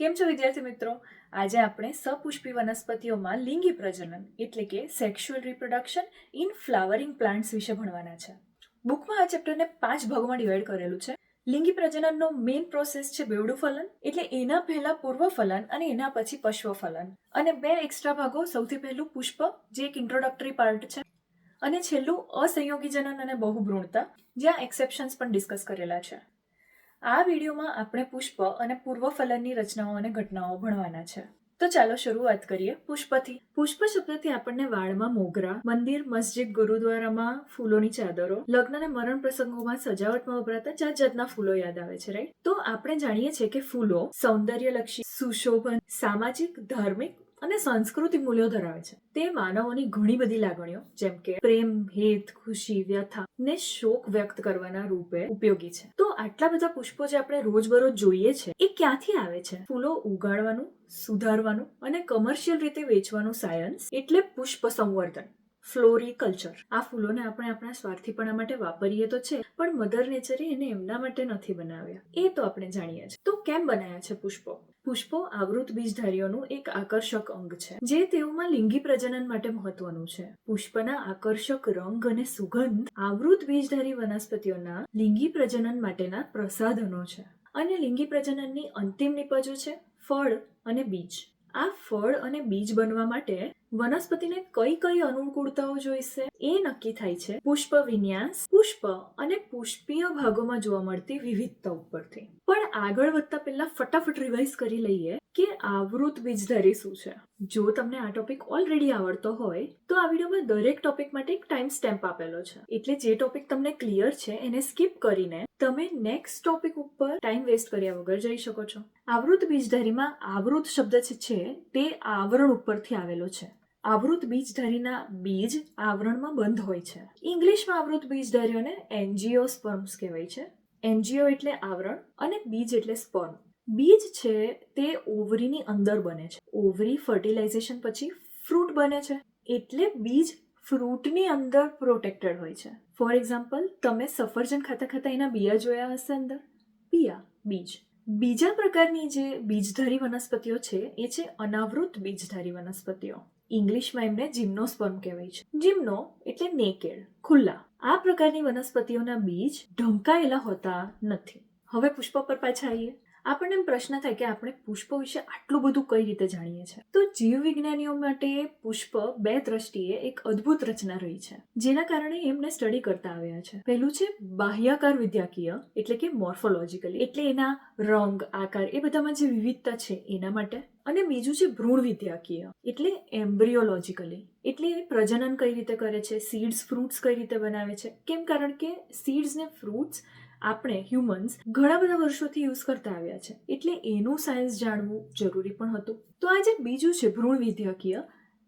કેમ છો વિદ્યાર્થી મિત્રો? આજે આપણે સપુષ્પી વનસ્પતિઓમાં લિંગી પ્રજનન એટલે કે sexual reproduction in flowering plants વિશે ભણવાના છે. બુકમાં આ ચેપ્ટરને પાંચ ભાગોમાં ડિવાઈડ કરેલું છે. લિંગી પ્રજનનનો મેઇન પ્રોસેસ છે બેવડું ફલન, એટલે એના પહેલા પૂર્વ ફલન અને એના પછી પશ્વ ફલન. અને બે એક્સ્ટ્રા ભાગો સૌથી પહેલું પુષ્પ, જે એક ઇન્ટ્રોડક્ટરી પાર્ટ છે. અને છેલ્લું અસંયોગી જનન અને બહુભ્રૂણતા, જ્યાં એક્સેપ્શન્સ પણ ડિસ્કસ કરેલા છે. આ વિડીયોમાં આપણે પુષ્પ અને પૂર્વ ફલનની રચનાઓ અને ઘટનાઓ ભણવાના છે. તો ચાલો શરૂઆત કરીએ પુષ્પથી. પુષ્પ શબ્દથી આપણને વાળમાં મોગરા, મંદિર, મસ્જિદ, ગુરુદ્વારામાં ફૂલોની ચાદરો લગ્ન અને મરણ પ્રસંગોમાં સજાવટમાં વપરાતા જાત જાતના ફૂલો યાદ આવે છે રાઈટ તો આપણે જાણીએ છીએ કે ફૂલો સૌંદર્યલક્ષી, સુશોભન, સામાજિક, ધાર્મિક અને સાંસ્કૃતિક મૂલ્યો ધરાવે છે. તે માનવોની ઘણી બધી લાગણીઓ, જેમ કે પ્રેમ, હેત, ખુશી, વ્યથા, ને શોક વ્યક્ત કરવાના રૂપે ઉપયોગી છે. તો આટલા બધા પુષ્પો જે આપણે રોજબરોજ જોઈએ છે, એ ક્યાંથી આવે છે? ફૂલો ઉગાડવાનું, સુધારવાનું અને કમર્શિયલ રીતે વેચવાનું સાયન્સ એટલે પુષ્પ સંવર્ધન ફ્લોરી કલ્ચર આ ફૂલોને આપણે આપણા સ્વાર્થીપણા માટે વાપરીએ તો છે, પણ મધર નેચરે એને એમના માટે નથી બનાવ્યા. એ તો આપણે જાણીએ છીએ. તો કેમ બનાવ્યા છે પુષ્પો? પુષ્પો આવૃત બીજધારીઓનું એક આકર્ષક અંગ છે, જે તેઓમાં લિંગી પ્રજનન માટે મહત્વનું છે. પુષ્પના આકર્ષક રંગ અને સુગંધ આવૃત બીજધારી વનસ્પતિઓના લિંગી પ્રજનન માટેના પ્રસાધનો છે અને લિંગી પ્રજનનની અંતિમ નિપજો છે ફળ અને બીજ. આ ફળ અને બીજ બનવા માટે વનસ્પતિને કઈ કઈ અનુકૂળતાઓ જોઈશે એ નક્કી થાય છે. પુષ્પ વિન્યાસ, પુષ્પ અને પુષ્પીય ભાગોમાં જોવા મળતી વિવિધતા ઉપરથી. પણ આગળ વધતા પહેલા ફટાફટ રિવાઇઝ કરી લઈએ કે આવૃત બીજધારી શું છે. જો તમને આ ટોપિક ઓલરેડી આવડતો હોય, તો આ વિડીયોમાં દરેક ટોપિક માટે એક ટાઈમ સ્ટેમ્પ આપેલો છે. એટલે જે ટોપિક તમને ક્લિયર છે, એને સ્કીપ કરીને તમે નેક્સ્ટ ટોપિક ઉપર ટાઈમ વેસ્ટ કર્યા વગર જઈ શકો છો. આવૃત બીજધારીમાં આવૃત શબ્દ છે, તે આવરણ ઉપરથી આવેલો છે. આવૃત બીજધારીના બીજ આવરણમાં બંધ હોય છે. ઇંગ્લિશમાં આવૃત બીજધારીઓને એનજીઓ સ્પર્મ્સ કહેવાય છે. એનજીઓ એટલે આવરણ અને બીજ એટલે સ્પર્મ. બીજ છે તે ઓવરીની અંદર બને છે. ઓવરી ફર્ટિલાઇઝેશન પછી ફ્રૂટ બને છે. એટલે બીજ ફ્રૂટની અંદર પ્રોટેક્ટેડ હોય છે. ફોર એક્ઝામ્પલ, તમે સફરજન ખાતા ખાતા એના બિયા જોયા હશે અંદર? બિયા, બીજ. બીજા પ્રકારની જે બીજધારી વનસ્પતિઓ છે, એ છે અનાવૃત બીજધારી વનસ્પતિઓ. ઇંગ્લિશમાં એમને જિમ્નોસ્પર્મ કહેવાય છે. જિમ્નો એટલે નેકેડ ખુલ્લા. આ પ્રકારની વનસ્પતિઓના બીજ ઢંકાયેલા હોતા નથી. હવે પુષ્પ પર પાછા આવીએ. આપણને એમ પ્રશ્ન થાય કે આપણે પુષ્પ વિશે આટલું બધું કઈ રીતે જાણીએ છીએ? તો જીવવિજ્ઞાનીઓ માટે પુષ્પ બે દ્રષ્ટિએ એક અદ્ભુત રચના રહી છે, જેના કારણે એમને સ્ટડી કરતા આવ્યા છે. પહેલું છે બાહ્યાકાર વિદ્યાકીય, એટલે કે મોર્ફોલોજીકલી એટલે એના રંગ, આકાર, એ બધામાં જે વિવિધતા છે એના માટે. અને બીજું છે ભ્રૂણ વિદ્યાકીય, એટલે એમ્બ્રિયોલોજીકલી એટલે એ પ્રજનન કઈ રીતે કરે છે સીડ્સ ફ્રૂટ્સ કઈ રીતે બનાવે છે? કેમ કારણ કે સીડ્સ ને ફ્રૂટ્સ આપણે હ્યુમન્સ ઘણા બધા વર્ષોથી યુઝ કરતા આવ્યા છે. એટલે એનું સાયન્સ જાણવું જરૂરી પણ હતું. તો આ જે બીજું છે ભ્રૂણ વિદ્યાકીય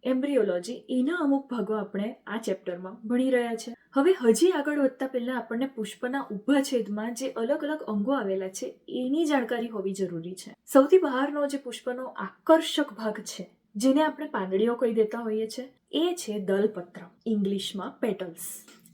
એમ્બ્રિયોલોજી એના અમુક ભાગો આપણે આ ચેપ્ટરમાં ભણી રહ્યા છે. હવે હજી આગળ વધતા પહેલા આપણને પુષ્પના ઊભા છેદમાં જે અલગ અલગ અંગો આવેલા છે, એની જાણકારી હોવી જરૂરી છે. સૌથી બહારનો જે પુષ્પનો આકર્ષક ભાગ છે, જેને આપણે પાંદડીઓ કહી દેતા હોઈએ છીએ એ છે દલપત્ર, ઇંગ્લિશમાં પેટલ્સ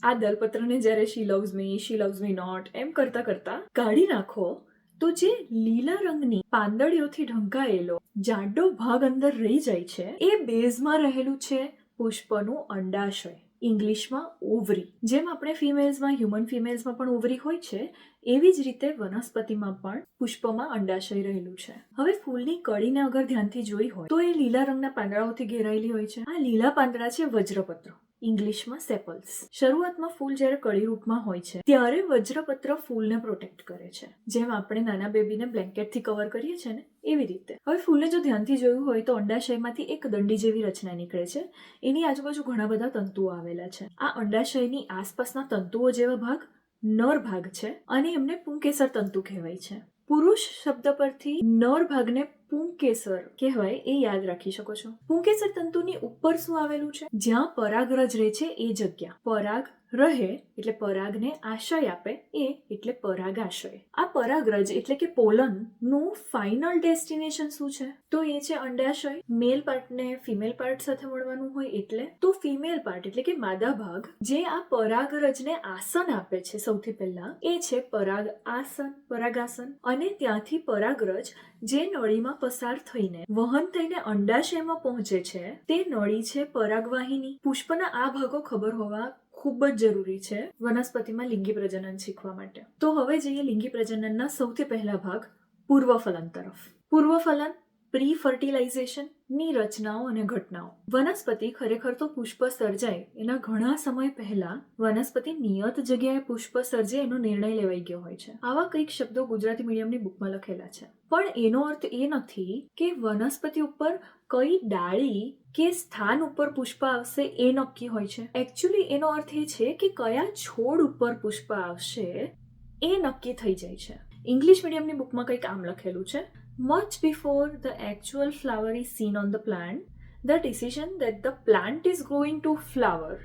આ દલપત્રને જ્યારે she loves me she loves me not એમ કરતા કરતા કાઢી નાખો, તો જે લીલા રંગની પાંદડીઓથી ઢંકાયેલો જાડો ભાગ અંદર રહી જાય છે, એ બેઝમાં રહેલું છે પુષ્પનું અંડાશય. ઇંગ્લિશમાં ઓવરી. જેમ આપણે ફિમેલ્સમાં, હ્યુમન ફિમેલ્સમાં પણ ઓવરી હોય છે, એવી જ રીતે વનસ્પતિમાં પણ પુષ્પમાં અંડાશય રહેલું છે. હવે ફૂલની કળીને અગર ધ્યાનથી જોઈ હોય, તો એ લીલા રંગના પાંદડાઓથી ઘેરાયેલી હોય છે. આ લીલા પાંદડા છે વજ્રપત્ર. ઇંગ્લિશમાં સેપલ્સ શરૂઆતમાં ફૂલ જ્યારે કળી રૂપમાં હોય છે, ત્યારે વજ્રપત્ર ફૂલને પ્રોટેક્ટ કરે છે. જેમ આપણે નાના બેબીને બ્લેન્કેટથી કવર કરીએ છીએ ને, એવી રીતે. હવે ફૂલને જો ધ્યાનથી જોયું હોય તો અંડાશયમાંથી એક દંડી જેવી રચના નીકળે છે. એની આજુબાજુ ઘણા બધા તંતુઓ આવેલા છે. આ અંડાશયની આસપાસના તંતુઓ જેવા ભાગ નર ભાગ છે અને એમને પુંકેસર તંતુ કહેવાય છે. પુરુષ શબ્દ પરથી નર ભાગને પુંકેસર કહેવાય એ યાદ રાખી શકો છો. પુંકેસર તંતુની ઉપર શું આવેલું છે? જ્યાં પરાગરજ રહે છે એ જગ્યા. પરાગ રહે એટલે પરાગને આશય આપે, એ એટલે પરાગાશય આ પરાગરજ એટલે કે પોલનનું ફાઇનલ ડેસ્ટિનેશન શું છે? તો એ છે અંડાશય. મેલ પાર્ટને ફિમેલ પાર્ટ સાથે મળવાનું હોય એટલે? તો ફિમેલ પાર્ટ એટલે કે માદા ભાગ, જે આ પરાગરજને આસન આપે છે સૌથી પહેલા, એ છે પરાગ આસન, પરાગાસન. અને ત્યાંથી પરાગરજ, જે નળીમાં પસાર થઈને, વહન થઈને અંડાશયમાં પહોંચે છે, તે નળી છે પરાગવાહિની. પુષ્પના આ ભાગો ખબર હોવા ખૂબ જ જરૂરી છે વનસ્પતિમાં લિંગી પ્રજનન શીખવા માટે. તો હવે જઈએ લિંગી પ્રજનનના સૌથી પહેલા ભાગ પૂર્વફલન તરફ. પૂર્વફલન પ્રી ફર્ટિલાઇઝેશનની રચનાઓ અને ઘટનાઓ. વનસ્પતિ ખરેખર તો પુષ્પ સર્જાય, એના ઘણા સમય પહેલા વનસ્પતિ નિયત જગ્યાએ પુષ્પ સર્જે એનો નિર્ણય લેવાઈ ગયો હોય છે. આવા કંઈક શબ્દો ગુજરાતી મીડિયમની બુકમાં લખેલા છે. પણ એનો અર્થ એ નથી કે વનસ્પતિ ઉપર કઈ ડાળી કે સ્થાન ઉપર પુષ્પ આવશે એ નક્કી હોય છે. એકચ્યુઅલી એનો અર્થ એ છે કે કયા છોડ ઉપર પુષ્પ આવશે એ નક્કી થઈ જાય છે. ઇંગ્લિશ મીડિયમની બુકમાં કંઈક આમ લખેલું છે. Much before the actual flower is seen on the plant the decision that the plant is growing to flower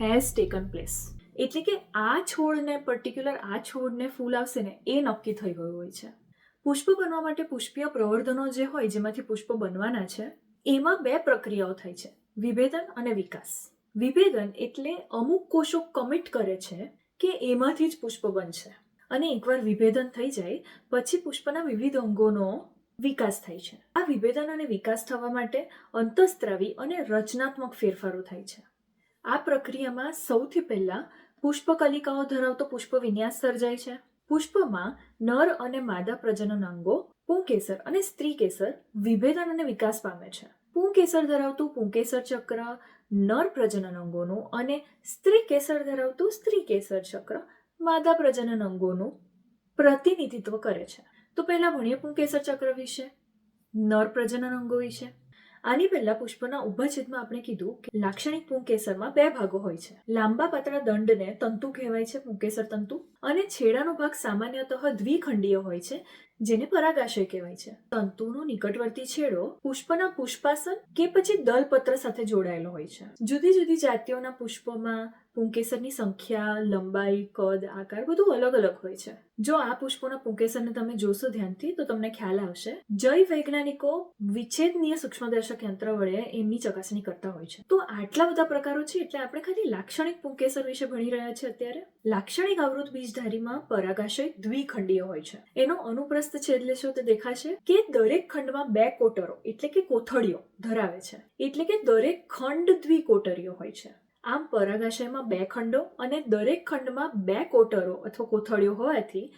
has taken place એટલે કે આ છોડને પર્ટિક્યુલર આ છોડને ફૂલ આવશે ને એ નક્કી થઈ ગયું હોય છે. પુષ્પ બનવા માટે પુષ્પીય પ્રવર્ધનો જે હોય, જેમાંથી પુષ્પ બનવાના છે, એમાં બે પ્રક્રિયાઓ થાય છે. વિભેદન અને વિકાસ. વિભેદન એટલે અમુક કોષો કમિટ કરે છે કે એમાંથી જ પુષ્પ બનશે. અને એકવાર વિભેદન થઈ જાય, પછી પુષ્પના વિવિધ અંગોનો વિકાસ થાય છે. આ વિભેદન અને વિકાસ થવા માટે અંતઃસ્ત્રાવી અને રચનાત્મક ફેરફારો થાય છે. આ પ્રક્રિયામાં સૌથી પહેલા પુષ્પકલિકાઓ ધરાવતો પુષ્પ વિન્યાસ સર્જાય છે. પુષ્પમાં નર અને માદા પ્રજનન અંગો, પુંકેસર અને સ્ત્રી કેસર વિભેદન અને વિકાસ પામે છે. પુંકેસર ધરાવતું પુંકેસર ચક્ર નર પ્રજનન અંગોનું અને સ્ત્રી કેસર ધરાવતું સ્ત્રી કેસર ચક્ર માદા પ્રજનન અંગોનું પ્રતિનિધિત્વ કરે છે. તો પહેલા ભણીએ પુંકેસર ચક્ર વિશે. નર પ્રજનન અંગો વિશે. આની પહેલા પુષ્પના ઊભા છેદમાં આપણે કીધું કે લાક્ષણિક પુંકેસરમાં બે ભાગો હોય છે. લાંબા પાતળા દંડને તંતુ કહેવાય છે, પુંકેસર તંતુ. અને છેડાનો ભાગ સામાન્યતઃ દ્વિખંડીય હોય છે જેને પરાગાશય કહેવાય છે. તંતુનો નિકટવર્તી છેડો પુષ્પના પુષ્પાસન કે પછી દલપત્ર સાથે જોડાયેલો હોય છે. જુદી જુદી જાતિઓના પુષ્પોમાં પુંકેસરની સંખ્યા, લંબાઈ, કદ, આકાર બધું અલગ અલગ હોય છે. જો આ પુષ્પોના પુંકેસરને તમે જોશો ધ્યાનથી, તો તમને ખ્યાલ આવશે. જય વૈજ્ઞાનિકો વિચ્છેદનીય સૂક્ષ્મદર્શક યંત્ર વડે એમની ચકાસણી કરતા હોય છે. તો આટલા બધા પ્રકારો છે એટલે આપણે ખાલી લાક્ષણિક પુંકેસર વિશે ભણી રહ્યા છે અત્યારે? લાક્ષણિક આવૃત બીજધારીમાં પરાગાશય દ્વિખંડીય હોય છે. એનો અનુપ્રસ્થ છેદ લેશો તે દેખાશે? કે દરેક ખંડમાં બે કોટરો, એટલે કે કોથળીઓ ધરાવે છે. એટલે કે દરેક ખંડ દ્વિકોટરીઓ હોય છે. આમ પરાગાશયમાં બે ખંડો અને દરેક ખંડમાં બે કોટરો અથવા કોથળીઓ હોવાથી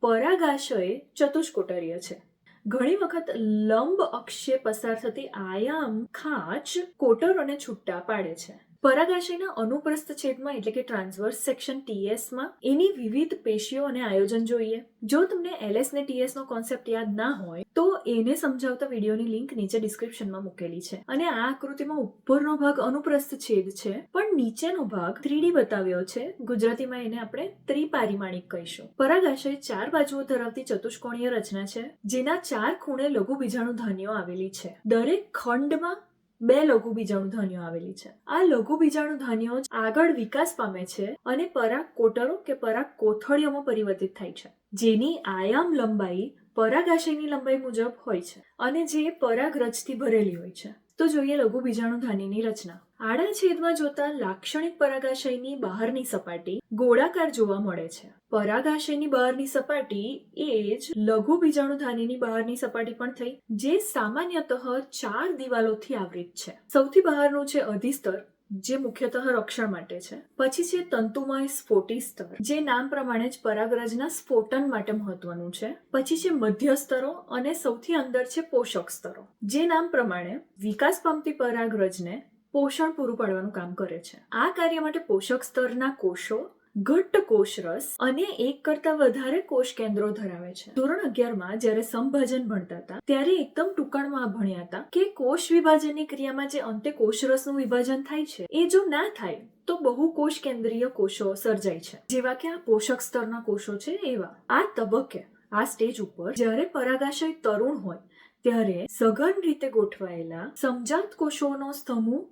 પરાગાશય ચતુષ્કોટરીય છે. ઘણી વખત લંબ અક્ષે પસાર થતી આયામ ખાંચ કોટરોને છૂટા પાડે છે. પરાગાશયના અનુપ્રસ્થ છેદમાં એટલે કે ટ્રાન્સવર્સ સેક્શન ટીએસમાં એની વિવિધ પેશીઓ અને આયોજન જોઈએ. જો તમને એલએસ ને ટીએસ નો કોન્સેપ્ટ યાદ ના હોય, તો એને સમજાવતા વિડીયોની લિંક નીચે ડિસ્ક્રિપ્શનમાં મૂકેલી છે. અને આ આકૃતિમાં ઉપરનો ભાગ અનુપ્રસ્થ છેદ છે, પણ નીચેનો ભાગ થ્રીડી બતાવ્યો છે. ગુજરાતીમાં એને આપણે ત્રિપારિમાણિક કહીશું. પરાગાશય ચાર બાજુઓ ધરાવતી ચતુષ્કોણીય રચના છે, જેના ચાર ખૂણે લઘુ બીજાણુ ધાન્યો આવેલી છે. દરેક ખંડમાં બે લઘુ બીજાણુ ધાન્યો આવેલી છે. આ લઘુ બીજાણુ ધાન્યો આગળ વિકાસ પામે છે અને પરાગ કોટરો કે પરાગ કોથળીઓમાં પરિવર્તિત થાય છે, જેની આયામ લંબાઈ પરાગાશયની લંબાઈ મુજબ હોય છે અને જે પરાગ રજથી ભરેલી હોય છે. તો જોઈએ લઘુ બીજાણુ ધાન્યની રચના. આડા છેદમાં જોતા લાક્ષણિક પરાગાશયની બહારની સપાટી ગોળાકાર જોવા મળે છે. પરાગાશયની બહારની સપાટી એ જ લઘુ બીજાણુ ધાન્યની બહારની સપાટી પણ થઈ, જે સામાન્યતઃ ચાર દિવાલોથી આવૃત છે. સૌથી બહારનું છે અધિસ્તર જે મુખ્યતઃ રક્ષણ માટે છે. પછી છે તંતુમય સ્ફોટી સ્તર, જે નામ પ્રમાણે જ પરાગરજના સ્ફોટન માટે મહત્વનું છે. પછી છે મધ્ય સ્તરો અને સૌથી અંદર છે પોષક સ્તરો, જે નામ પ્રમાણે વિકાસ પામતી પરાગરજને પોષણ પૂરું પાડવાનું કામ કરે છે. આ કાર્ય માટે પોષક સ્તરના કોષો ઘટ્ટ કોષરસ અને એક કરતા વધારે કોષ કેન્દ્રો ધરાવે છે. ધોરણ અગિયારમાં જ્યારે સંભાજન ભણતા હતા, ત્યારે એકદમ ટૂંકાણમાં ભણ્યા હતા કે કોષ વિભાજનની ક્રિયામાં જે અંતે કોષરસનું વિભાજન થાય છે, એ જો ના થાય, તો બહુ કોષ કેન્દ્રીય કોષો સર્જાય છે. જેવા કે આ પોષક સ્તરના કોષો છે એવા. આ તબક્કે, આ સ્ટેજ ઉપર જ્યારે પરાગાશય તરુણ હોય, ત્યારે સઘન રીતે ગોઠવાયેલા સમજાત કોષોનો સમૂહ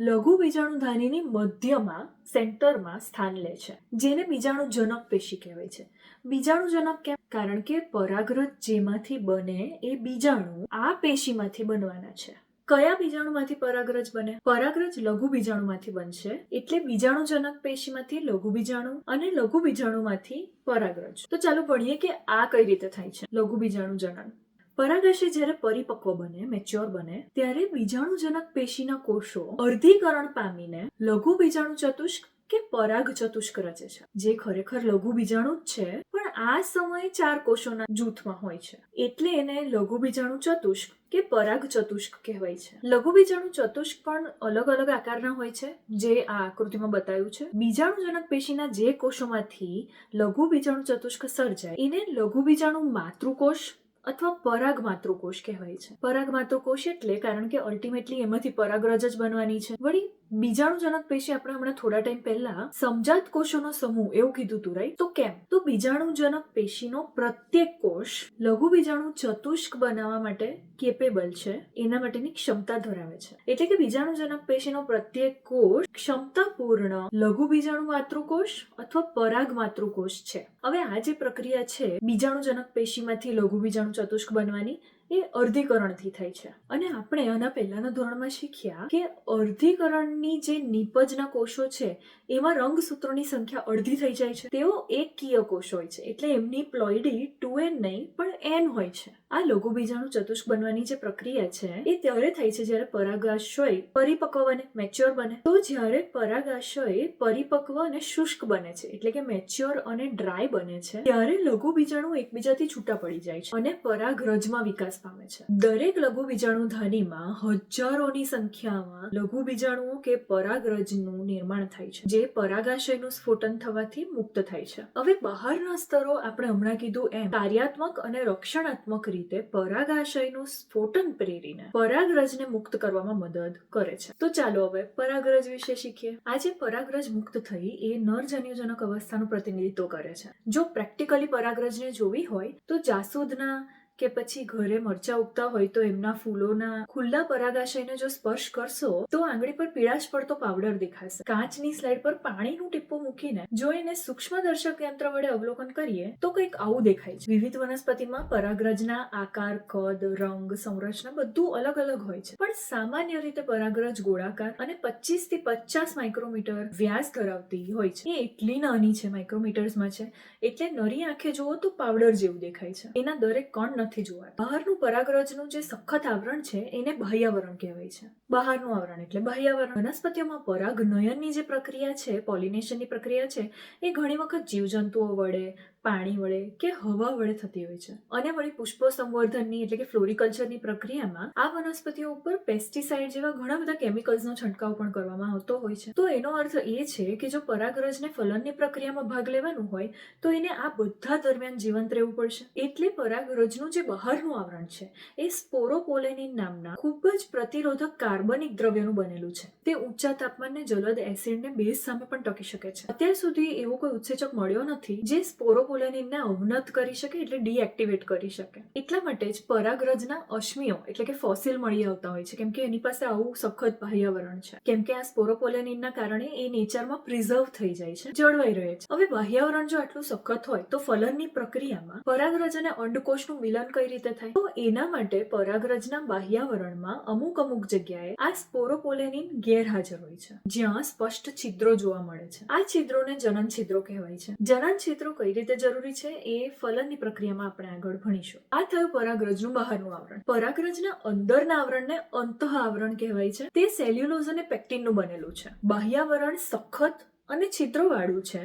લઘુ બીજાણુ ધાનીની મધ્યમાં, સેન્ટરમાં સ્થાન લે છે, જેને બીજાણુજનક પેશી કહેવાય છે. બીજાણુજનક કેમ? કારણ કે પરાગરજ જેમાંથી બને એ બીજાણુ આ પેશીમાંથી બનવાના છે. કયા બીજાણુમાંથી પરાગરજ બને? પરાગરજ લઘુ બીજાણુમાંથી બનશે, એટલે બીજાણુજનક પેશીમાંથી લઘુ બીજાણુ અને લઘુ બીજાણુમાંથી પરાગરજ. તો ચાલો ભણીએ કે આ કઈ રીતે થાય છે, લઘુ બીજાણુ જનન પરાગાશય જ્યારે પરિપક્વ બને મેચ્યોર બને, ત્યારે બીજાણુજનક પેશીના કોષો અર્ધીકરણ પામીને લઘુ બીજાણુ ચતુષ્ક કે પરાગ ચતુષ્ક રચે છે. જે ખરેખર લઘુ બીજાણુ જ છે, પણ આ સમયે ચાર કોષોના જૂથમાં હોય છે. એટલે એને લઘુ બીજાણુ ચતુષ્ક કે પરાગ ચતુષ્ક કહેવાય છે. લઘુ બીજાણુ ચતુષ્ક પણ અલગ અલગ આકારના હોય છે, જે આ આકૃતિમાં બતાવ્યું છે. બીજાણુજનક પેશીના જે કોષોમાંથી લઘુ બીજાણુ ચતુષ્ક સર્જાય, એને લઘુ બીજાણુ માતૃકોષ અથવા પરાગ માતૃકોષ કહેવાય છે. પરાગ માતૃકોષ એટલે કારણ કે અલ્ટિમેટલી એમાંથી પરાગરજ જ બનવાની છે. વળી બીજાણુજનક પેશી આપણે હમણાં થોડા ટાઈમ પહેલા સમજાત કોષોનો સમૂહ એવું કીધું હતું રાઈટ તો કેમ? તો બીજાણુજનક પેશીનો પ્રત્યેક કોષ લઘુ બીજાણુ ચતુષ્ક બનાવવા માટે કેપેબલ છે, એના માટેની ક્ષમતા ધરાવે છે. એટલે કે બીજાણુજનક પેશીનો પ્રત્યેક કોષ ક્ષમતાપૂર્ણ લઘુ બીજાણુ માતૃકોષ અથવા પરાગ માતૃકોષ છે. હવે આ જે પ્રક્રિયા છે, બીજાણુજનક પેશીમાંથી લઘુ બીજાણુ ચતુષ્ક બનવાની એ અર્ધીકરણથી થાય છે. અને આપણે આના પહેલાના ધોરણમાં શીખ્યા કે અર્ધીકરણની જે નીપજના કોષો છે, એમાં રંગસૂત્રોની સંખ્યા અડધી થઈ જાય છે. તેઓ એકકીય કોષ હોય છે. એટલે એમની પ્લોઇડી ટુ એન નહીં, પણ એન હોય છે. આ લઘુ બીજાણુ ચતુષ્ક બનવાની જે પ્રક્રિયા છે, એ ત્યારે થાય છે જ્યારે પરાગાશય પરિપક્વ બને, મેચ્યોર બને. તો જ્યારે પરાગાશય પરિપક્વ અને શુષ્ક બને છે, એટલે કે મેચ્યોર અને ડ્રાય બને છે, ત્યારે લઘુ બીજાણુ એકબીજાથી છૂટા પડી જાય છે અને પરાગરજમાં વિકાસ પામે છે. દરેક લઘુ બીજાણુ ધાનીમાં હજારોની સંખ્યામાં લઘુ બીજાણુઓ કે પરાગરજનું નિર્માણ થાય છે, જે પરાગાશયનું સ્ફોટન થવાથી મુક્ત થાય છે. હવે બહારના સ્તરો આપણે હમણાં કીધું એમ, કાર્યાત્મક અને રક્ષણાત્મક રીતે પરાગાશયનું સ્ફોટન પ્રેરીને પરાગરજને મુક્ત કરવામાં મદદ કરે છે. તો ચાલો હવે પરાગરજ વિશે શીખીએ. આજે પરાગરજ મુક્ત થઈ એ નરજન્યુજનક અવસ્થાનું પ્રતિનિધિત્વ કરે છે. જો પ્રેક્ટિકલી પરાગરજને જોવી હોય તો જાસૂદના કે પછી ઘરે મરચા ઉગતા હોય તો એમના ફૂલોના ખુલ્લા પરાગાશયને જો સ્પર્શ કરશો, તો આંગળી પર પીળાશ પડતો પાવડર દેખાશે. કાચની સ્લાઇડ પર પાણીનું ટીપું મૂકીને જો એને સૂક્ષ્મ દર્શક યંત્ર વડે અવલોકન કરીએ, તો કંઈક આવું દેખાય છે. વિવિધ વનસ્પતિમાં પરાગરજના આકાર, કદ, રંગ, સંરચના બધું અલગ અલગ હોય છે. પણ સામાન્ય રીતે પરાગરજ ગોળાકાર અને પચીસથી પચાસ માઇક્રોમીટર વ્યાસ ધરાવતી હોય છે. એ એટલી નાની છે, માઇક્રોમીટર્સમાં છે. એટલે નરી આંખે જુઓ તો પાવડર જેવું દેખાય છે. એના દરેક કણ નથી જોવાય. બહારનું પરાગરજનું જે સખત આવરણ છે, એને બાહ્યાવરણ કહેવાય છે. બહારનું આવરણ એટલે બાહ્યાવરણ. વનસ્પતિઓમાં પરાગનયનની જે પ્રક્રિયા છે, પોલિનેશનની પ્રક્રિયા છે, એ ઘણી વખત જીવજંતુઓ વડે, પાણી વડે કે હવા વડે થતી હોય છે. અને વળી પુષ્પો સંવર્ધનની એટલે કે ફ્લોરિકલ્ચરની પ્રક્રિયામાં આ વનસ્પતિઓ ઉપર પેસ્ટિસાઇડ જેવા ઘણા બધા કેમિકલ્સનો છંટકાવ પણ કરવામાં આવતો હોય છે. તો એનો અર્થ એ છે કે જો પરાગરજને ફલનની પ્રક્રિયામાં ભાગ લેવાનું હોય, તો એને આ બધા દરમિયાન જીવંત રહેવું પડશે. એટલે પરાગરજનું જે બહારનું આવરણ છે, એ સ્પોરોપોલેનિન નામના ખૂબ જ પ્રતિરોધક કાર્બનિક દ્રવ્યનું બનેલું છે. તે ઊંચા તાપમાનને જલદ એસિડને બેઝ સામે પણ ટકી શકે છે. અત્યાર સુધી એવો કોઈ ઉત્સેચક મળ્યો નથી જે સ્પોરોપોલેનિનને અવનત કરી શકે એટલે ડીએક્ટિવેટ કરી શકે. એટલા માટે જ પરાગરજના અશ્મિઓ, એટલે કે ફોસિલ મળી આવતા હોય છે, કેમ કે એની પાસે આવું સખત બાહ્યાવરણ છે. કેમ કે આ સ્પોરોપોલેનિનના કારણે એ નેચરમાં પ્રિઝર્વ થઈ જાય છે, જળવાઈ રહે છે. હવે બાહ્યાવરણ જો આટલું સખત હોય, તો ફલનની પ્રક્રિયામાં પરાગરજ અને અંડકોષનું મિલન કઈ રીતે થાય? તો એના માટે પરાગરજના બાહ્યાવરણમાં અમુક અમુક જગ્યાએ આ સ્પોરોપોલેનિન ગેરહાજર હોય છે, જ્યાં સ્પષ્ટ છિદ્રો જોવા મળે છે. આ છિદ્રોને જનન છિદ્રો કહેવાય છે. જનન છિદ્રો કઈ રીતે જરૂરી છે એ ફલનની પ્રક્રિયામાં આપણે આગળ ભણીશું. આ થયું પરાગરજનું બહારનું આવરણ. પરાગરજના અંદરના આવરણને અંતઃ આવરણ કહેવાય છે. તે સેલ્યુલોઝ અને પેક્ટિનનું બનેલું છે. બાહ્યાવરણ સખત અને છિદ્રોવાળું છે,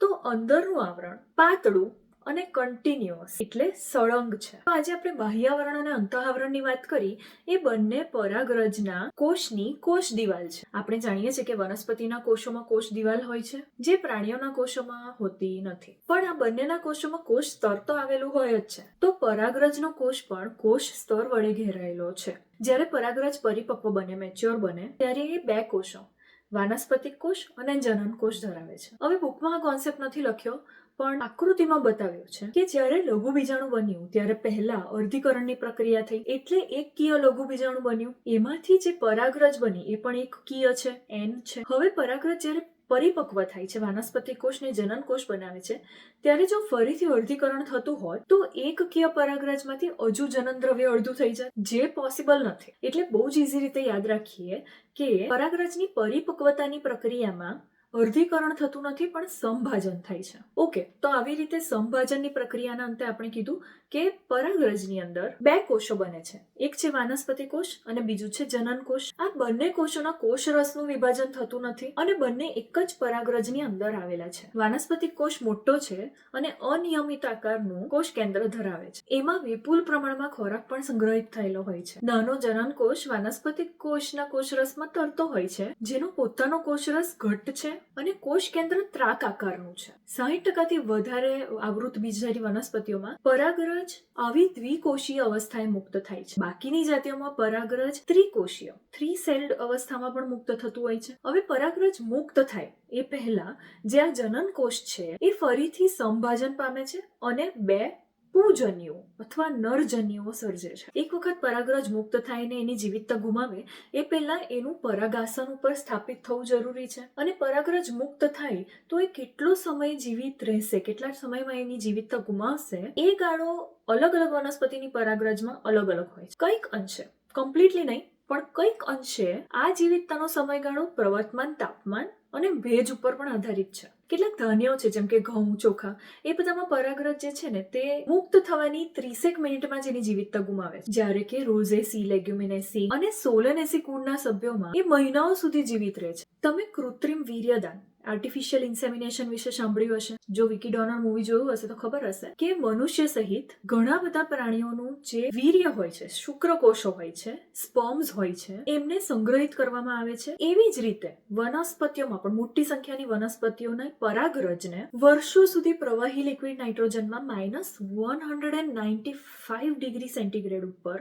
તો અંદરનું આવરણ પાતળું અને કન્ટિન્યુઅસ એટલે સળંગ છે. આજે આપણે બાહ્યાવરણ અને અંતઃાવરણની વાત કરી. એ બંને પરાગરજના કોષની કોષ દિવાલ છે. આપણે જાણીએ છીએ કે વનસ્પતિના કોષોમાં કોષ દિવાલ હોય છે, જે પ્રાણીઓના કોષોમાં હોતી નથી. પણ આ બંનેના કોષોમાં કોષ સ્તર તો આવેલું હોય જ છે. તો પરાગરજનો કોષ પણ કોષ સ્તર વડે ઘેરાયેલો છે. જ્યારે પરાગરજ પરિપક્વ બને મેચ્યોર બને, ત્યારે એ બે કોષો, વાનસ્પતિક કોષ અને જનન કોષ ધરાવે છે. હવે બુકમાં આ કોન્સેપ્ટ નથી લખ્યો. પણ આકૃતિમાં બતાવ્યું છે કે જ્યારે લઘુ બીજાણુ બન્યું, ત્યારે પહેલા અર્ધીકરણની પ્રક્રિયા થઈ એટલે એક કીય લઘુ બીજાણુ બન્યું. એમાંથી જે પરાગરજ બની, એ પણ એક કીય છે એન છે. હવે પરાગરજ જ્યારે પરિપક્વ થાય છે વાનસ્પતિ કોષને જનન કોષ બનાવે છે, ત્યારે જો ફરીથી અર્ધીકરણ થતું હોય, તો એક કીય પરાગરજમાંથી હજુ જનન દ્રવ્ય અડધું થઈ જાય. જે પોસિબલ નથી. એટલે બહુ જ ઇઝી રીતે યાદ રાખીએ કે પરાગરજની પરિપક્વતાની પ્રક્રિયામાં અર્ધીકરણ થતું નથી, પણ સંભાજન થાય છે. ઓકે, તો આવી રીતે સંભાજનની પ્રક્રિયાના અંતે આપણે કીધું કે પરાગરજની અંદર બે કોષો બને છે. એક છે વાનસ્પતિ કોષ અને બીજું છે જનન કોષ. આ બંને કોષોના કોષરસનું વિભાજન થતું નથી અને બંને એક જ પરાગરજની અંદર આવેલા છે. વાનસ્પતિક કોષ મોટો છે અને અનિયમિત આકારનું કોષ કેન્દ્ર ધરાવે છે. એમાં વિપુલ પ્રમાણમાં ખોરાક પણ સંગ્રહિત થયેલો હોય છે. નાનો જનન કોષ વાનસ્પતિક કોષના કોષરસમાં તરતો હોય છે, જેનો પોતાનો કોષરસ ઘટ્ટ છે અને કોષ કેન્દ્ર ત્રાક આકારનું છે. સાહીઠ ટકાથી વધારે આવૃત બીજધારી વનસ્પતિઓમાં પરાગરજ આવી દ્વિકોષીય અવસ્થાએ મુક્ત થાય છે. બાકીની જાતિઓમાં પરાગરજ ત્રિકોષીય થ્રી સેલ્ડ અવસ્થામાં પણ મુક્ત થતું હોય છે. હવે પરાગરજ મુક્ત થાય એ પહેલા જે આ જનન કોષ છે એ ફરીથી સંભાજન પામે છે અને બે પૂજન્યુઓ અથવા નરજન્યુઓ સર્જે છે. એક વખત પરાગરજ મુક્ત થાય ને એની જીવિતતા ગુમાવે, એ પહેલા એનું પરાગાસન ઉપર સ્થાપિત થવું જરૂરી છે. અને પરાગરજ મુક્ત થાય તો એ કેટલો સમય જીવિત રહેશે, કેટલા સમયમાં એની જીવિતતા ગુમાવશે, એ ગાળો અલગ અલગ વનસ્પતિની પરાગરજમાં અલગ અલગ હોય છે. કંઈક અંશે, કમ્પ્લીટલી નહીં, પણ કંઈક અંશે આ જીવિતતાનો સમયગાળો પ્રવર્તમાન તાપમાન અને ભેજ ઉપર પણ આધારિત છે. કેટલાક ધાન્યો છે, જેમ કે ઘઉં, ચોખા, એ બધામાં પરાગરજ જે છે ને, તે મુક્ત થવાની ત્રીસેક મિનિટમાં જેની જીવિતતા ગુમાવે છે. જ્યારે કે રોઝેસી લેગ્યુમિનેસી અને સોલનેસી કુળના સભ્યોમાં એ મહિનાઓ સુધી જીવિત રહે છે. તમે કૃત્રિમ વીર્યદાન આર્ટિફિશિયલ ઇન્સેમિનેશન વિશે સાંભળ્યું હશે. જો વિકી ડોનર મૂવી જોયું હશે તો ખબર હશે કે મનુષ્ય સહિત ઘણા બધા પ્રાણીઓનું જે વીર્ય હોય છે, શુક્રકોષો હોય છે, સ્પોમ્સ હોય છે, એમને સંગ્રહિત કરવામાં આવે છે. એવી જ રીતે વનસ્પતિઓમાં પણ મોટી સંખ્યાની વનસ્પતિઓના પરાગરજને વર્ષો સુધી પ્રવાહી liquid નાઇટ્રોજનમાં minus one hundred and ninety five degree centigrade ઉપર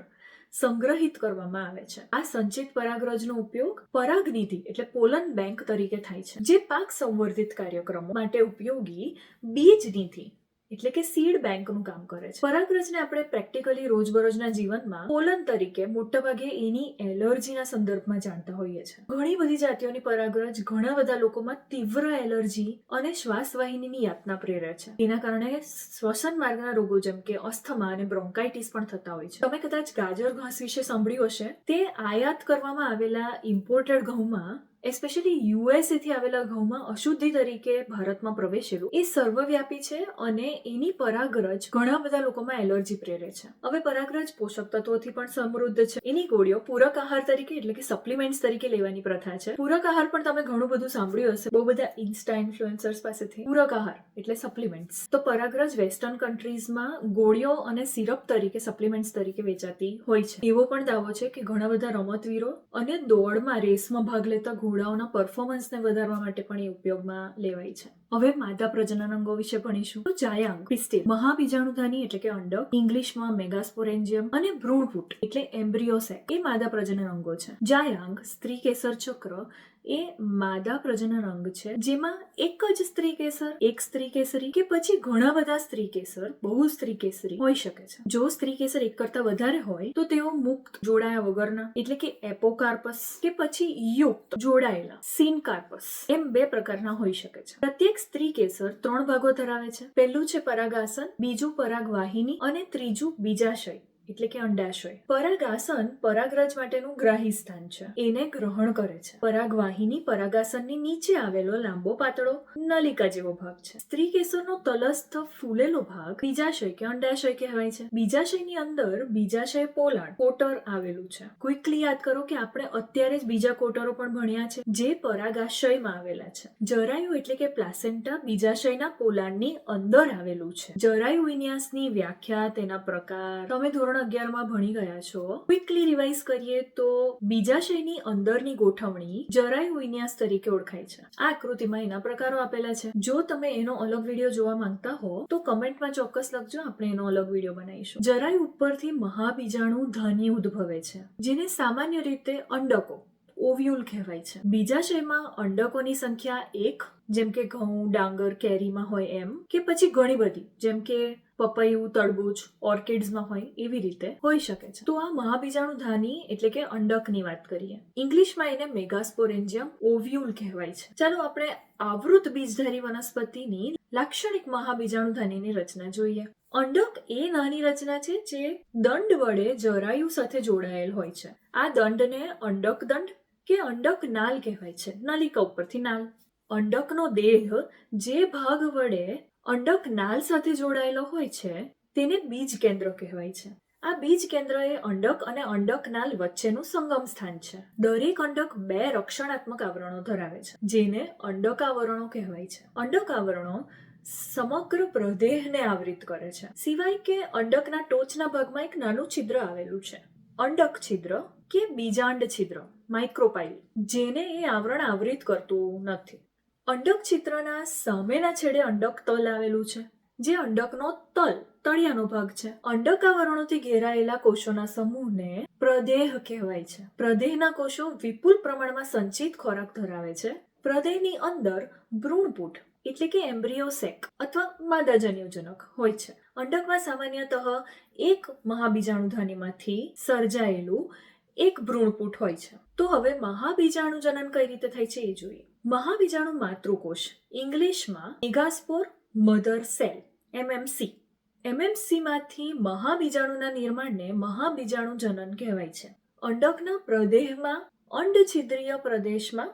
સંગ્રહિત કરવામાં આવે છે. આ સંચિત પરાગરજનો ઉપયોગ પરાગનિધિ એટલે પોલન બેંક તરીકે થાય છે, જે પાક સંવર્ધિત કાર્યક્રમો માટે ઉપયોગી બીજ નિધિ એટલે કે સીડ બેંકનું કામ કરે છે. પરાગરજને આપણે પ્રેક્ટિકલી રોજબરોજના જીવનમાં પોલન તરીકે મોટાભાગે એની એલર્જીના સંદર્ભમાં જાણતા હોઈએ છીએ ઘણી બધી જાતિઓની પરાગરજ ઘણા બધા લોકોમાં તીવ્ર એલર્જી અને શ્વાસવાહિનીની યાતના પ્રેરે છે. એના કારણે શ્વસન માર્ગના રોગો જેમ કે અસ્થમા અને બ્રોન્કાઇટિસ પણ થતા હોય છે. તમે કદાચ ગાજર ઘાસ વિશે સાંભળ્યું હશે. તે આયાત કરવામાં આવેલા ઇમ્પોર્ટેડ ઘઉંમાં એસ્પેશિયલી યુએસએથી આવેલા ઘઉંમાં અશુદ્ધિ તરીકે ભારતમાં પ્રવેશેલું. એ સર્વવ્યાપી છે અને એની પરાગરજ ઘણા બધા લોકોમાં એલર્જી પ્રેરે છે. હવે પરાગરજ પોષક તત્વોથી પણ સમૃદ્ધ છે. એની ગોળીઓ પૂરક આહાર તરીકે એટલે કે સપ્લિમેન્ટ્સ તરીકે લેવાની પ્રથા છે. પૂરક આહાર પણ તમે ઘણું બધું સાંભળ્યું હશે. બહુ બધા ઇન્સ્ટા ઇન્ફ્લુએન્સર્સ પાસેથી. પૂરક આહાર એટલે સપ્લિમેન્ટ્સ તો પરાગરજ વેસ્ટર્ન કન્ટ્રીઝમાં ગોળીઓ અને સિરપ તરીકે સપ્લિમેન્ટ્સ તરીકે વેચાતી હોય છે. એવો પણ દાવો છે કે ઘણા બધા રમતવીરો અને દોડમાં રેસમાં ભાગ લેતા ઘોડાઓના પરફોર્મન્સને વધારવા માટે પણ એ ઉપયોગમાં લેવાય છે. હવે માદા પ્રજનન અંગો વિશે ભણીશું. તો જાયાંગ, પિસ્ટિલ, મહાબીજાણુધાની એટલે કે અંડક, ઇંગ્લિશમાં મેગાસ્પોરેન્જિયમ અને ભ્રૂણપુટ એટલે એમ્બ્રિયોસેક એ માદા પ્રજનન અંગો છે. જાયાંગ, સ્ત્રી કેસર ચક્ર એ માદા પ્રજનન અંગ છે. જેમાં એક જ સ્ત્રી કેસર, એક સ્ત્રી કેસરી કે પછી ઘણા બધા સ્ત્રી કેસર, બહુ સ્ત્રી કેસરી હોઈ શકે છે. જો સ્ત્રી કેસર એક કરતા વધારે હોય, તો તેઓ મુક્ત, જોડાયા વગરના, એટલે કે એપોકાર્પસ કે પછી યુક્ત, જોડાયેલા, સિનકાર્પસ, એમ બે પ્રકારના હોઈ શકે છે. પ્રત્યેક સ્ત્રી કેસર ત્રણ ભાગો ધરાવે છે. પહેલું છે પરાગાસન, બીજું પરાગવાહિની અને ત્રીજું બીજાશય. એટલે કે અંડાશય. પરાગાસન પરાગરજ માટેનું ગ્રાહી સ્થાન છે. એને ગ્રહણ કરે છે. પરાગવાહિની પરાગાસનની નીચે આવેલો લાંબો પાતળો નલિકા જેવો ભાગ છે. સ્ત્રી કેસરનો તલસ્થ ફૂલેલો ભાગ બીજાશય કે અંડાશય કહેવાય છે. બીજાશયની અંદર બીજાશય પોલાણ, કોટર આવેલું છે. ક્વિકલી યાદ કરો કે આપણે અત્યારે જ બીજા કોટરો પણ ભણ્યા છે, જે પરાગાશયમાં આવેલા છે. જરાયુ એટલે કે પ્લાસેન્ટા બીજાશયના પોલાણની અંદર આવેલું છે. જરાયુ વિન્યાસની વ્યાખ્યા, તેના પ્રકાર, તમે ધોરણ અગિયારમાં ભણી ગયા છો. ક્વિકલી રિવાઇઝ કરીએ તો બીજાશયની અંદરની ગોઠવણી જરાયુ વિન્યાસ તરીકે ઓળખાય છે. આ આકૃતિમાં એના પ્રકારો આપેલા છે. જો તમે એનો અલગ વીડિયો જોવા માંગતા હો, તો કમેન્ટમાં ચોક્કસ લખજો, આપણે એનો અલગ વીડિયો બનાવીશું. જરાય ઉપરથી મહાબીજાણુ ધાની ઉદ્ભવે છે, જેને સામાન્ય રીતે અંડકો, ઓવ્યુલ કહેવાય છે. બીજાશયમાં અંડકોની સંખ્યા એક, જેમ કે ઘઉં, ડાંગર, કેરીમાં હોય એમ, કે પછી ઘણી બધી, જેમ કે પપૈયું, તરબૂચ ઓર્કિડ્સમાં હોય એવી રીતે હોઈ શકે છે. તો આ મહાબીજાણુ ધાની એટલે કે અંડકની વાત કરીએ. ઇંગ્લિશમાં એને મેગાસ્પોરેન્જિયમ ઓવ્યુલ કહેવાય છે. ચાલો આપણે આવૃત બીજધારી વનસ્પતિની લાક્ષણિક મહાબીજાણુ ધાનીની રચના જોઈએ. અંડક એ નાની રચના છે જે દંડ વડે જરાયુ સાથે જોડાયેલ હોય છે. આ દંડને અંડક દંડ કે અંડક નાલ કહેવાય છે. નલિકા ઉપરથી નાલ. અંડકનો દેહ જે ભાગ વડે અંડક નાલ સાથે જોડાયેલો હોય છે, તેને બીજ કેન્દ્ર કહેવાય છે. આ બીજ કેન્દ્ર એ અંડક અને અંડક નાલ વચ્ચેનું સંગમ સ્થાન છે. દરેક અંડક બે રક્ષણાત્મક આવરણો ધરાવે છે, જેને અંડક આવરણો કહેવાય છે. અંડક આવરણો સમગ્ર પ્રદેહને આવરિત કરે છે, સિવાય કે અંડકના ટોચના ભાગમાં એક નાનું છિદ્ર આવેલું છે. અંડક છિદ્ર કે બીજાંડ છિદ્ર માઇક્રોપાઇલ જેને એ આવરણ આવરિત કરતું નથી. અંડક ચિત્રના સામેના છેડે અંડક તલ આવેલું છે, જે અંડકનો તલ, તળિયાનો ભાગ છે. અંડક આવરણોથી ઘેરાયેલા કોષોના સમૂહને પ્રદેહ કહેવાય છે. પ્રદેહના કોષો વિપુલ પ્રમાણમાં સંચિત ખોરાક ધરાવે છે. પ્રદેહની અંદર ભ્રૂણપૂટ, એટલે કે એમ્બ્રિયોસેક અથવા માદાજન્યુજનક હોય છે. અંડકમાં સામાન્યતઃ એક મહાબીજાણુધાનીમાંથી સર્જાયેલું એક ભ્રૂણપૂટ હોય છે. તો હવે મહાબીજાણુ જનન કઈ રીતે થાય છે એ જોઈએ. મહાબીજાણુ માતૃકોષ ઇંગ્લિશમાં મેગાસ્પોર મધર સેલ, એમએમસી. એમએમસીમાંથી મહાબીજાણુના નિર્માણને મહાબીજાણુ જનન કહેવાય છે. અંડકના પ્રદેહમાં અંડછિદ્રીય પ્રદેશમાં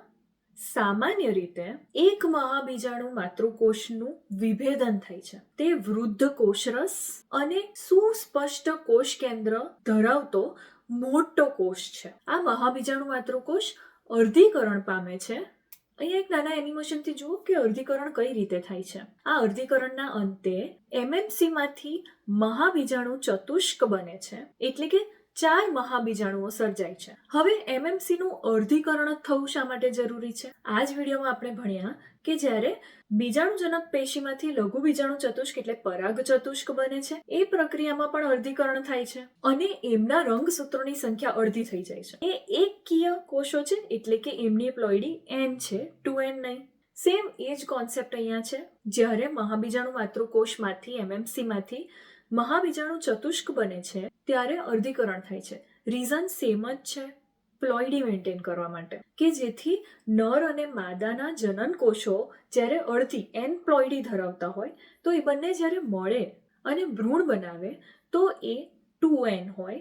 સામાન્ય રીતે એક મહાબીજાણુ માતૃકોષનું વિભેદન થાય છે. તે વૃદ્ધ કોષરસ અને સુસ્પષ્ટ કોષ કેન્દ્ર ધરાવતો મોટો કોષ છે. આ મહાબીજાણુ માતૃકોષ અર્ધીકરણ પામે છે અહીંયા એક નાના એનિમેશનથી જુઓ કે અર્ધીકરણ કઈ રીતે થાય છે. આ અર્ધીકરણના અંતે એમએમસીમાંથી મહાબીજાણુ ચતુષ્ક બને છે. એટલે કે ચાર મહાબીજાણુઓ સર્જાય છે. હવે એમએમસીનું અર્ધીકરણ થવું શા માટે જરૂરી છે? આ જ વિડીયોમાં આપણે ભણ્યા કે જ્યારે બીજાણુજનક પેશીમાંથી લઘુ બીજાણુ ચતુષ્ક એટલે પરાગ ચતુષ્ક બને છે, એ પ્રક્રિયામાં પણ અર્ધીકરણ થાય છે અને એમના રંગસૂત્રોની સંખ્યા અડધી થઈ જાય છે. એ એકકીય કોષો છે, એટલે કે એમની પ્લોઈડી એન છે ટુ એન નહીં. સેમ એ જ કોન્સેપ્ટ અહીંયા છે. જ્યારે મહાબીજાણુ માતૃકોષમાંથી એમએમસીમાંથી મહાબીજાણુ ચતુષ્ક બને છે, ત્યારે અર્ધીકરણ થાય છે. રીઝન સેમ જ છે. પ્લોઇડી મેન્ટેન કરવા માટે. કે જેથી નર અને માદાના જનન કોષો જ્યારે અડધી એન પ્લોઇડી ધરાવતા હોય, તો એ બંને જ્યારે મળે અને ભ્રૂણ બનાવે, તો એ ટુ એન હોય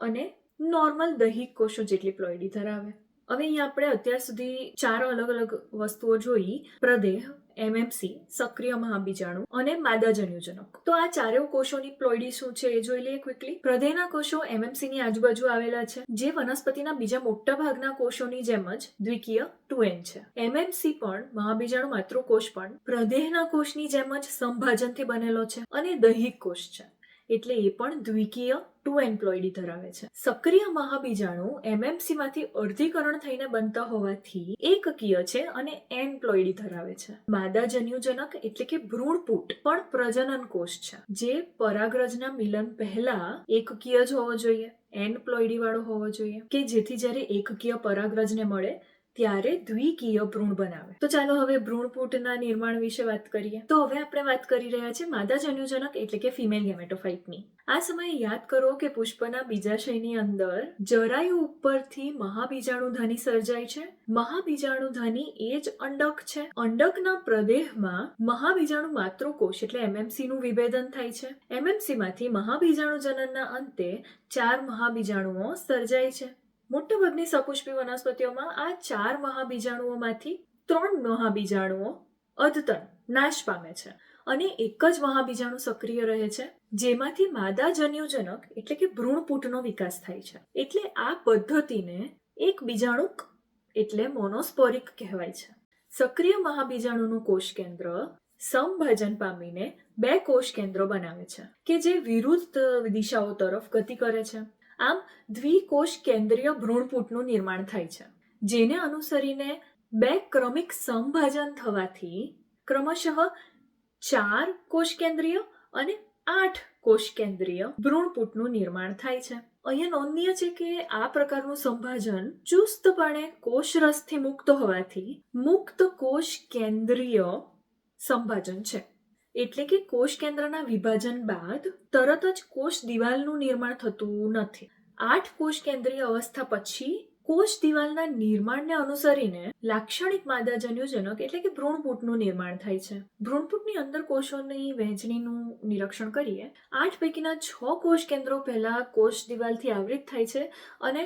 અને નોર્મલ દૈહિક કોષો જેટલી પ્લોઇડી ધરાવે. હવે અહીંયા આપણે અત્યાર સુધી ચાર અલગ અલગ વસ્તુઓ જોઈ. પ્રદેહ એમએમસી સક્રિય મહાબીજાણુ અને માદાજન્યુજનક. તો આ ચારેય કોષોની પ્લોઇડી શું છે એ જોઈ લઈએ ક્વિકલી હૃદયના કોષો એમએમસી ની આજુબાજુ આવેલા છે, જે વનસ્પતિના બીજા મોટા ભાગના કોષોની જેમ જ દ્વિકીય ટુ એન છે એમએમસી પણ મહાબીજાણુ માતૃકોષ પણ પ્રદેહના કોષની જેમ જ સંભાજનથી બનેલો છે અને દૈહિક કોષ છે. એટલે એ પણ દ્વિકીય ટુ એમ્પ્લોઇડી ધરાવે છે. સક્રિય મહાબીજાણુ એમએમસી માંથી અર્ધીકરણ થઈને બનતા હોવાથી એકકીય છે અને એનપ્લોઇડી ધરાવે છે. માદાજન્યુજનક એટલે કે ભ્રૂણપૂટ પણ પ્રજનન કોષ છે, જે પરાગરજના મિલન પહેલા એકકીય જ હોવો જોઈએ એનપ્લોઇડી વાળો હોવો જોઈએ, કે જેથી જ્યારે એકકીય પરાગરજને મળે ત્યારે દ્વિકીય ભ્રૂણ બનાવે. તો ચાલો હવે ભ્રૂણપૂટના નિર્માણ વિશે વાત કરીએ. તો હવે આપણે વાત કરી રહ્યા છીએ માદા જન્યુજનક એટલે કે ફિમેલ ગેમેટોફાઇટની આ સમયે યાદ કરો કે પુષ્પના બીજાશયની અંદર જરાયુ ઉપરથી મહાબીજાણુધાની સર્જાય છે. મહાબીજાણુધાની એ જ અંડક છે. અંડકના પ્રદેહમાં મહાબીજાણુ માતૃકોષ એટલે એમએમસી નું વિભેદન થાય છે. એમએમસી માંથી મહાબીજાણુ જનનના અંતે ચાર મહાબીજાણુઓ સર્જાય છે. મોટાભાગની સપુષ્પી વનસ્પતિઓમાં આ ચાર મહાબીજાણુઓમાંથી ત્રણ મહાબીજાણુઓ અદ્યતન નાશ પામે છે અને એક જ મહાબીજાણુ સક્રિય રહે છે, જેમાંથી માદાજન્યુજનક એટલે કે ભ્રૂણપૂટનો વિકાસ થાય છે. એટલે આ પદ્ધતિને એક બીજાણુક એટલે મોનોસ્પોરિક કહેવાય છે. સક્રિય મહાબીજાણુનું કોષ કેન્દ્ર સમભાજન પામીને બે કોષ કેન્દ્રો બનાવે છે, કે જે વિરુદ્ધ દિશાઓ તરફ ગતિ કરે છે. આમ દ્વિકોષ કેન્દ્રીય ભ્રૂણપૂટનું નિર્માણ થાય છે, જેને અનુસરીને બે ક્રમિક સંભાજન થવાથી ક્રમશઃ ચાર કોષ કેન્દ્રીય અને આઠ કોષ કેન્દ્રીય ભ્રૂણપૂટનું નિર્માણ થાય છે. અહીંયા નોંધનીય છે કે આ પ્રકારનું સંભાજન ચુસ્તપણે કોષરસથી મુક્ત હોવાથી મુક્ત કોષ કેન્દ્રીય સંભાજન છે. એટલે કે કોષ કેન્દ્રના વિભાજન બાદ તરત જ કોષ દિવાલનું નિર્માણ થતું નથી. આઠ કોષ કેન્દ્રીય અવસ્થા પછી કોષ દિવાલના નિર્માણને અનુસરીને લાક્ષણિક માદાજન્યુજનક એટલે કે ભ્રૂણપૂટનું નિર્માણ થાય છે. ભ્રૂણપૂટની અંદર કોષોની વહેંચણીનું નિરીક્ષણ કરીએ. આઠ પૈકીના છ કોષ કેન્દ્રો પહેલા કોષ દિવાલથી આવૃત થાય છે અને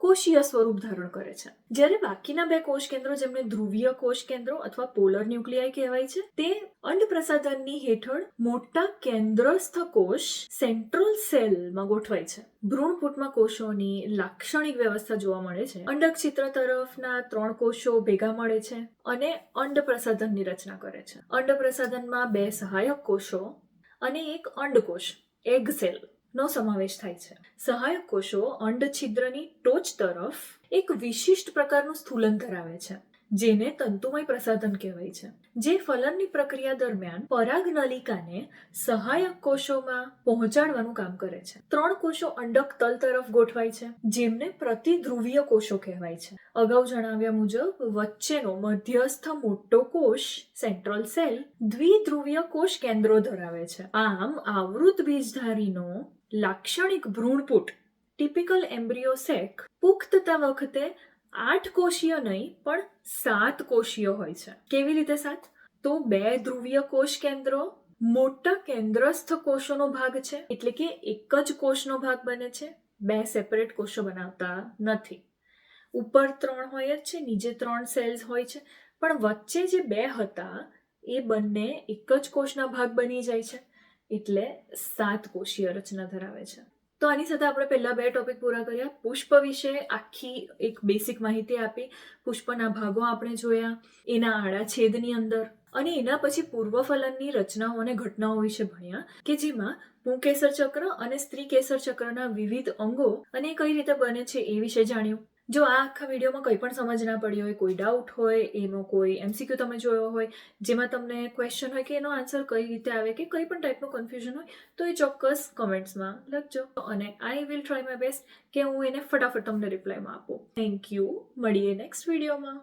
કોષીય સ્વરૂપ ધારણ કરે છે. જ્યારે બાકીના બે કોષ કેન્દ્રો જેમને ધ્રુવીય કોષ કેન્દ્રો અથવા પોલર ન્યુક્લિયાઈ કહેવાય છે, તે અંડ પ્રસાધનની હેઠળ મોટા કેન્દ્રસ્થ કોષ સેન્ટ્રલ સેલમાં ગોઠવાય છે. ભ્રૂણપૂટમાં કોષોની લાક્ષણિક વ્યવસ્થા જોવા મળે છે. અંડક ચિત્ર તરફના ત્રણ કોષો ભેગા મળે છે અને અંડ પ્રસાધનની રચના કરે છે. અંડ પ્રસાધનમાં બે સહાયક કોષો અને એક અંડકોષ, એગ સેલ. નો સમાવેશ થાય છે. સહાયક કોષો અંડછિદ્રની ટોચ તરફ એક વિશિષ્ટ પ્રકારનું સ્થૂલન ધરાવે છે, જેને તંતુમય પ્રસાધન કહેવાય છે. જે ફલનની પ્રક્રિયા દરમિયાન પરાગ નલિકાને સહાયક કોષોમાં પહોંચાડવાનું કામ કરે છે. ત્રણ કોષો અંડક તલ તરફ ગોઠવાય છે, જેમને પ્રતિધ્રુવીય કોષો કહેવાય છે. અગાઉ જણાવ્યા મુજબ, વચ્ચેનો મધ્યસ્થ મોટો કોષ સેન્ટ્રલ સેલ દ્વિધ્રુવીય કોષ કેન્દ્રો ધરાવે છે. આમ, આવૃત બીજધારીનો લાક્ષણિક ભ્રૂણપુટ, ટિપિકલ એમ્બ્રિયો સેક પુખ્તતા વખતે આઠ કોષીય નહીં, પણ સાત કોષીય હોય છે. કેવી રીતે સાત? તો બે ધ્રુવીય કોષ કેન્દ્રો, મોટા કેન્દ્રસ્થ કોષોનો ભાગ છે, એટલે કે એક જ કોષનો ભાગ બને છે, બે સેપરેટ કોષો બનાવતા નથી. ઉપર ત્રણ હોય જ છે, નીચે ત્રણ સેલ્સ હોય છે, પણ વચ્ચે જે બે હતા, એ બંને એક જ કોષના ભાગ બની જાય છે. એટલે સાત કોષીય રચના ધરાવે છે. તો આની સાથે આપણે પહેલા બે ટોપિક પૂરા કર્યા. પુષ્પ વિશે આખી એક બેસિક માહિતી આપી. પુષ્પના ભાગો આપણે જોયા, એના આડા છેદની અંદર અને એના પછી પૂર્વફલનની રચનાઓ અને ઘટનાઓ વિશે ભણ્યા કે જેમાં પુંકેસર ચક્ર અને સ્ત્રી કેસર ચક્રના વિવિધ અંગો અને કઈ રીતે બને છે એ વિશે જાણ્યું. જો આ આખા વિડીયોમાં કંઈ પણ સમજ ના પડી હોય, કોઈ ડાઉટ હોય, એનો કોઈ એમસીક્યુ તમે જોયો હોય, જેમાં તમને ક્વેશ્ચન હોય કે એનો આન્સર કઈ રીતે આવે કે કંઈ પણ ટાઈપનું કન્ફ્યુઝન હોય, તો એ ચોક્કસ કમેન્ટ્સમાં લખજો. અને I will try my best કે હું એને ફટાફટ તમને રિપ્લાયમાં આપું. થેન્ક યુ મળીએ નેક્સ્ટ વિડીયોમાં